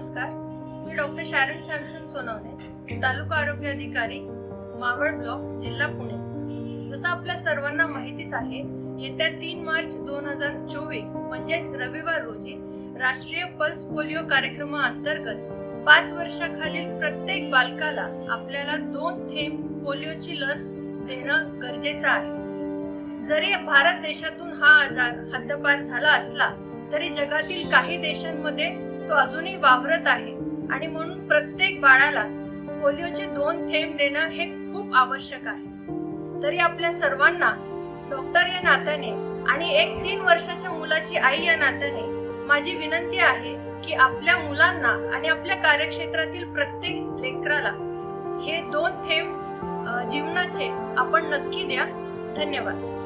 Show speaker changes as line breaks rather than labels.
नमस्कार. मी doctor Sharon Samson Sonawane taluka आरोग्य अधिकारी मावळ ब्लॉक जिल्हा पुणे. जसं आपल्या सर्वांना माहितीच आहे येत्या तीन मार्च दोन हजार चोवीस म्हणजेच रविवार रोजी राष्ट्रीय पल्स पोलिओ कार्यक्रमाअंतर्गत पाच वर्षाखालील प्रत्येक बालकाला आपल्याला दोन थेंब पोलिओची लस देणं गरजेचं आहे. जरी भारत देशातून हा आजार हद्दपार झाला असला तरी जगातील काही देशांमध्ये तो अजूनही वावरत आहे. आणि म्हणून प्रत्येक बाळाला पोलिओचे दोन थेंब देणं हे खूप आवश्यक आहे. तरी आपल्या सर्वांना डॉक्टर या नात्याने आणि एक तीन वर्षाच्या मुलाची आई या नात्याने माझी विनंती आहे की आपल्या मुलांना आणि आपल्या कार्यक्षेत्रातील प्रत्येक लेकराला हे दोन थेंब जीवनाचे आपण नक्की द्या. धन्यवाद.